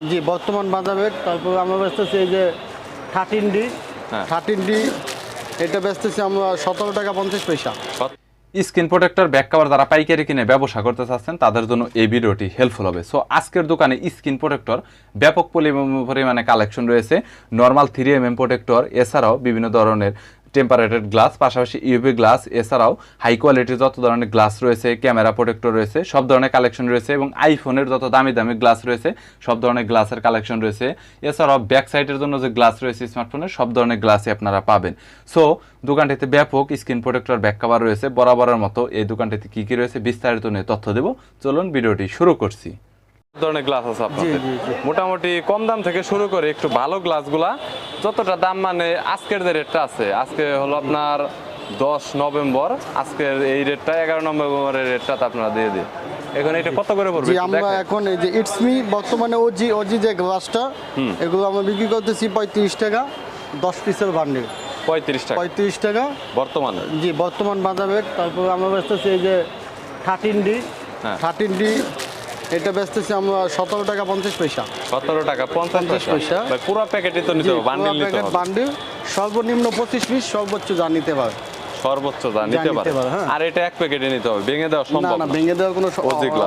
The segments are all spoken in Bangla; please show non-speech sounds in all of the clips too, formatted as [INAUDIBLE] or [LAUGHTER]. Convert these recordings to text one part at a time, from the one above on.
জি বর্তমান বাজারে তারপর আমরা বেচতেছি এই যে থার্টিন ডি। হ্যাঁ। থার্টিন ডি এটা বেচতেছি আমরা সতেরো টাকা পঞ্চাশ পয়সা। স্ক্রিন প্রোটেক্টর ব্যাক কভার যারা পাইকারি কিনে ব্যবসা করতে চাচ্ছেন তাদের জন্য এই ভিডিওটি হেল্পফুল হবে। সো আজকের দোকানে স্ক্রিন প্রোটেক্টর ব্যাপক পরিমাণে কালেকশন রয়েছে। Normal three M M protector এছাড়াও বিভিন্ন ধরনের টেম্পারেটেড গ্লাস, পাশাপাশি ইউভি গ্লাস, এছাড়াও হাই কোয়ালিটির যত ধরনের গ্লাস রয়েছে, ক্যামেরা প্রোটেক্টর রয়েছে, সব ধরনের কালেকশন রয়েছে এবং আইফোনের যত দামি দামি গ্লাস রয়েছে, সব ধরনের গ্লাসের কালেকশন রয়েছে। এছাড়াও ব্যাক সাইডের জন্য যে গ্লাস রয়েছে স্মার্টফোনের সব ধরনের গ্লাসই আপনারা পাবেন। সো দোকানটিতে ব্যাপক স্ক্রিন প্রোটেক্টর ব্যাক কভার রয়েছে, বরাবরের মতো এই দোকানটিতে কী কী রয়েছে বিস্তারিত নিয়ে তথ্য দেব। চলুন ভিডিওটি শুরু করছি। ধরনের গ্লাস আছে আপনাদের? মোটামুটি কম দাম থেকে শুরু করে একটু ভালো গ্লাসগুলা যতটা দাম মানে আজকের যে রেটটা আছে আজকে হলো আপনার দশ নভেম্বর আজকের এই রেটটা এগারো নভেম্বরের রেটটা আপনারা দিয়ে দিন। এখন এটা কত করে পড়বে আমরা এখন এই যে ইটস মি বর্তমানে ওজি ওজি যে গ্লাসটা এগুলো আমরা বিক্রি করতেছি পঁয়ত্রিশ টাকা দশ পিসের বান্ডিল পঁয়ত্রিশ টাকা। পঁয়ত্রিশ টাকা। বর্তমানে? জি বর্তমান বাজারে তারপর আমরা বেচতেছি এই যে থার্টিন ডি। থার্টিন ডি এটা বেচতেছি আমরা সতেরো টাকা পঞ্চাশ পয়সা। সতেরো টাকা পঞ্চাশ পয়সা। পুরো প্যাকেটই তো নিতে হবে বান্ডিল নিতে হবে। বান্ডিল সর্বনিম্ন পঁচিশ পিস সর্বোচ্চ যা নিতে পারে। সর্বোচ্চ যা নিতে পারে। হ্যাঁ। আর এটা এক প্যাকেটে নিতে হবে ভেঙে দেওয়া সম্ভব না না। ভেঙে দেওয়ার কোনো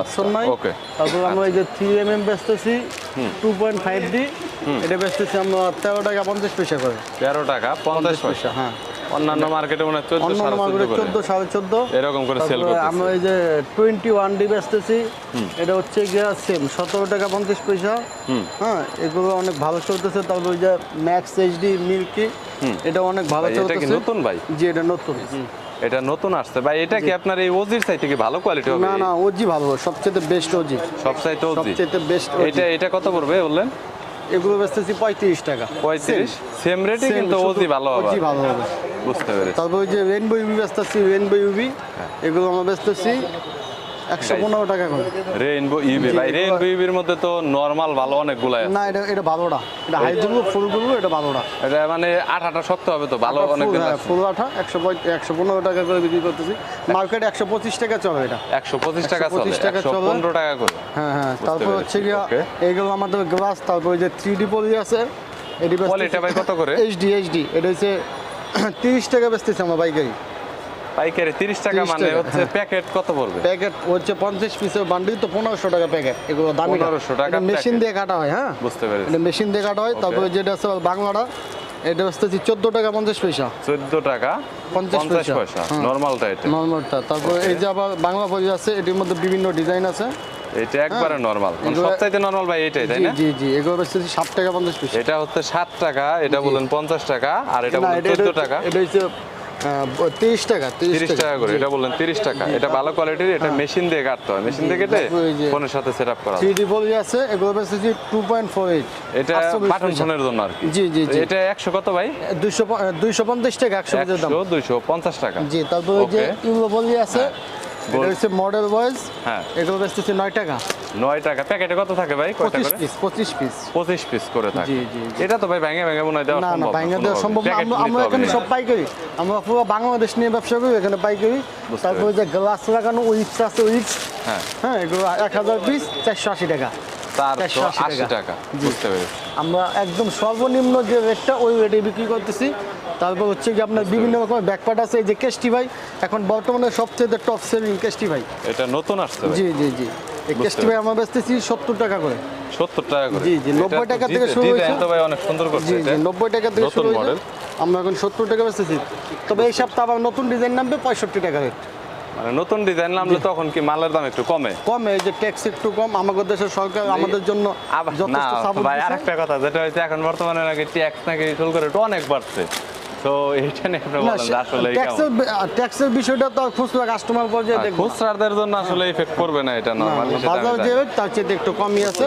অপশন নাই। ওকে। তারপর আমরা এই যে থ্রি এম এম বেচতেছি টু পয়েন্ট ফাইভ ডি এটা বেচতেছি আমরা তেরো টাকা পঞ্চাশ পয়সা করে। তেরো টাকা পঞ্চাশ পয়সা। হ্যাঁ। অন্যান্য মার্কেটে মনে হয় চোদ্দ অন্য সাড়ে মার্কেটে চোদ্দ সাড়ে চোদ্দ। এরকম করে সেল আমরা এই যে টোয়েন্টি ওয়ান ডি বেচতেছি এটা হচ্ছে গিয়া সেম সতেরো টাকা পঞ্চাশ পয়সা। হ্যাঁ এগুলো অনেক ভালো চলতেছে। তারপর ওই যে ম্যাক্স এইচডি মিল্কি এটা অনেক ভালো চলতেছে। নতুন ভাই? জি এটা নতুন। এটা নতুন আসছে। ভাই এটা কি আপনার এই ওজির চাইতে কি ভালো কোয়ালিটি হবে? না না ওজি ভালো সবচেয়ে বেস্ট ওজি সব চাইতে ওজি সবচেয়ে বেস্ট এটা এটা কত পড়বে বললেন? এগুলো বেচতেছি পঁয়ত্রিশ টাকা। পঁয়ত্রিশ? সেম রেটে কিন্তু অতি ওজি ভালো হবে ওজি ভালো হবে। বুঝতে পেরেছি। তারপর ওই যে রেনবো ইউবি বেচতেছি রেনবো ইউবি। এগুলো আমরা বেচতেছি। একশো পনেরো টাকা করে। রেইনবো ইবি ভাই রেইনবো ইবির মধ্যে তো নরমাল ভালো অনেকগুলাই আছে। না এটা এটা ভালোটা এটা হাই তুলবো ফুল তুলবো এটা ভালোটা এটা মানে আঠাটা শক্ত হবে তো ভালো অনেক দিন হ্যাঁ, ফুল আঠা একশো একশো পনেরো টাকা করে বিক্রি করতেছি। মার্কেটে একশো পঁচিশ টাকা চলে এটা। একশো পঁচিশ টাকা চলে 125 টাকা চলে। পনেরো টাকা করে। হ্যাঁ হ্যাঁ তারপর হচ্ছে গিয়া. এইগুলো আমাদের গ্লাস তারপর ওই যে থ্রি ডি পলি আছে ভাই কত করে? এইচডি এইচডি এটা হচ্ছে [CLEARS THROAT] তিরিশ টাকা বেচতেছি আমার বাইকারি পাইকারি তিরিশ টাকা 30 মানে হচ্ছে হ্যাঁ। প্যাকেট কত পড়বে? প্যাকেট হচ্ছে পঞ্চাশ পিসের বান্ডিল তো পনেরোশো টাকা প্যাকেট। এগুলো দামি 1500 টাকা মেশিন দিয়ে কাটা হয় হ্যাঁ? বুঝতে পেরেছি। এটা মেশিন দিয়ে কাটা হয়। তারপরে যেটা আছে বাংলাটা এটা হচ্ছে চোদ্দ টাকা পঞ্চাশ পয়সা। চোদ্দ টাকা পঞ্চাশ পঞ্চাশ পয়সা। পয়সা। হ্যাঁ। নর্মালটা এটা। নর্মালটা তারপর এই যে আবার বাংলা বই আছে এটির মধ্যে বিভিন্ন ডিজাইন আছে। এটা একবারে নর্মাল মানে সবচাইতে নর্মাল ভাই এটাই তাই না? জি জি। এগুলো হচ্ছে ষাট টাকা পঞ্চাশ পয়সা। এটা হচ্ছে সাত টাকা এটা বলেন পঞ্চাশ টাকা আর এটা বলেন এটা চোদ্দ এটা- টাকা। এটা হচ্ছে তিরিশ টাকা তিরিশ টাকা। করে এটা বললেন তিরিশ টাকা। এটা ভালো কোয়ালিটির এটা মেশিন দিয়ে কাটতে হয়। মেশিন দিয়ে কেটে তারপর এই যে- ফোনের সাথে সেট আপ করা থ্রি ডি আছে এগুলো বেচতেছি টু পয়েন্ট ফোর এইট এটা বাটন ফোনের জন্য আর কি। জি জি জি। এটা একশো কত ভাই? দুইশো দুইশো পঞ্চাশ টাকা একশো দাম। দুইশো পঞ্চাশ টাকা। জি তারপর যে আছে এটা হচ্ছে মডেল বয়েজ হ্যাঁ। এগুলো বেচতেছি নয় টাকা। নয় টাকা। প্যাকেটে কত থাকে ভাই? কয়টা করে? পিস পঁচিশ পিস। পঁচিশ পিস করে থাকে। জি, জি। এটা তো ভাই ভেঙে ভেঙে মনে হয় দেওয়া না না সম্ভব দেওয়া সম্ভব না। আমরা এখানে সব পাইকারি। আমরা পুরো বাংলাদেশ নিয়ে ব্যবসা করি এখানে পাইকারি। তারপরে যে গ্লাস লাগানো উইক্স আছে উইক্স হ্যাঁ। হ্যাঁ এগুলো এক হাজার পিস চারশো আশি টাকা। চারশো 480 আশি টাকা। বুঝতে পেরেছি। আমরা একদম সর্বনিম্ন যে রেটটা ওই রেটে বিক্রি করতেছি। তারপর হচ্ছে কি আপনার বিভিন্ন রকমের ব্যাকপার্ট আছে এই যে কেস্টি ভাই এখন বর্তমানে সবচেয়ে টপ সেলিং কেস্টি ভাই। এটা নতুন আসছে জি জি জি। কেস্টি ভাই আমরা বেচতেছি সত্তর টাকা করে। সত্তর টাকা করে? জি, জি, এটা 90 তো টাকা থেকে শুরু হয়েছে। ভাই অনেক সুন্দর করছে জি জি নব্বই টাকা থেকে শুরু হয়েছে। আমরা এখন সত্তর টাকা বেচতেছি। তবে এই সপ্তাহে আবার নতুন ডিজাইন নামবে পঁয়ষট্টি টাকা রেট মানে নতুন ডিজাইন নামলে তখন কি মালের দাম একটু কমে? কমে এই যে ট্যাক্স একটু কম আমাদের দেশের সরকার আমাদের জন্য যথেষ্ট সাপোর্ট ভাই আরেকটা কথা যেটা হচ্ছে এখন বর্তমানে নাকি ট্যাক্স নাকি শুল্ক রেট অনেক বাড়ছে। নিয়ে আপনি বলেন আসলে ট্যাক্সের ট্যাক্সের বিষয়টা তো খুচরা কাস্টমার পর্যায়ে দেখব খুচরাদের জন্য আসলে ইফেক্ট করবে না এটা নরমালি বাজার যে তার চেয়ে একটু কমই আছে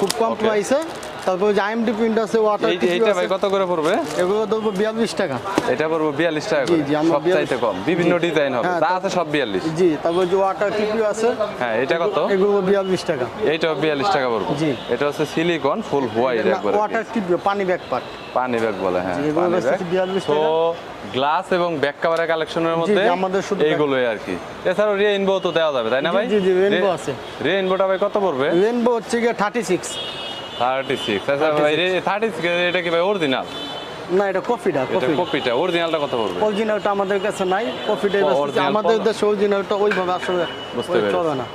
খুব কম. প্রাইসে তারপরে যে আইএমডি প্রিন্ট আছে ওয়াটার এইটা ভাই কত করে পড়বে? এগুলো ধরবো বিয়াল্লিশ টাকা। এটা পড়ব বিয়াল্লিশ টাকা জি, জি, আমরা সব কম। বিভিন্ন ডিজাইন হবে। হ্যাঁ, তা আছে সব বিয়াল্লিশ। জি তারপর যে ওয়াটার টিপিও আছে হ্যাঁ এটা কত? এগুলো বিয়াল্লিশ টাকা। এইটাও বিয়াল্লিশ টাকা পড়ব। জি। এটা হচ্ছে সিলিকন ফুল হোয়াইট একবারে। ওয়াটার টিপিও পানি ব্যাগ পার্ট পানি ব্যাগ বলে হ্যাঁ পানি ব্যাগ তো গ্লাস এবং ব্যাক কাভারের কালেকশনের মধ্যে আমাদের শুধু এইগুলোই আর কি। এছাড়াও রেইনবো তো দেওয়া যাবে তাই না ভাই? জি, জি, rainbow আছে। রেইনবোটা ভাই কত পড়বে? রেনবো হচ্ছে গিয়ে থার্টি সিক্স থার্টি সিক্স আচ্ছা ভাই থার্টি সিক্স এটা কি ভাই অরিজিনাল না এটা কফি কপিটা অরিজিনালটা কত পড়বে? অরিজিনালটা আমাদের কাছে নাই কফিটা ও, আমাদের দেশে অরিজিনালটা ওইভাবে আসলে চলে না।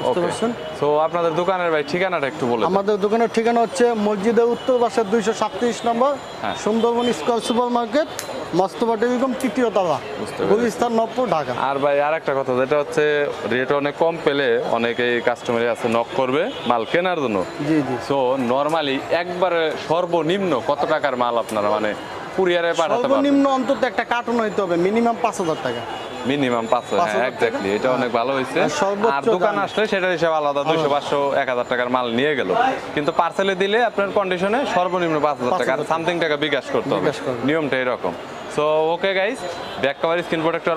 বুঝতে পারছেন? তো আপনাদের দোকানের ভাই ঠিকানাটা একটু বলে দেন। আমাদের দোকানের ঠিকানা হচ্ছে মসজিদের উত্তর পাশের দুইশো সাতত্রিশ নম্বর হ্যাঁ। সুন্দরবন স্কোয়ার সুপার মার্কেট মস্তবা টেলিকম তৃতীয় তলা বুঝতে গুলিস্তান নবপুর ঢাকা। আর ভাই আর একটা কথা যেটা হচ্ছে রেট অনেক কম পেলে অনেকেই আছে নক করবে মাল কেনার জন্য। জি জি। সো নর্মালি একবারে সর্বনিম্ন কত টাকার মাল আপনারা মানে কুরিয়ারে পাঠাতে পারবেন সর্বনিম্ন অন্তত একটা কার্টন হইতে হবে মিনিমাম পাঁচ হাজার টাকা। মিনিমাম পাঁচশো হ্যাঁ এক্স্যাক্টলি এটা অনেক ভালো হয়েছে আর দোকান আসলে সেটা হিসাব আলাদা দুইশো পাঁচশো এক হাজার টাকার মাল নিয়ে গেল। কিন্তু পার্সেলে দিলে আপনার কন্ডিশনে সর্বনিম্ন পাঁচ হাজার টাকা আর সামথিং টাকা বিকাশ করতে হবে। নিয়মটা এরকম। So okay guys back cover screen protector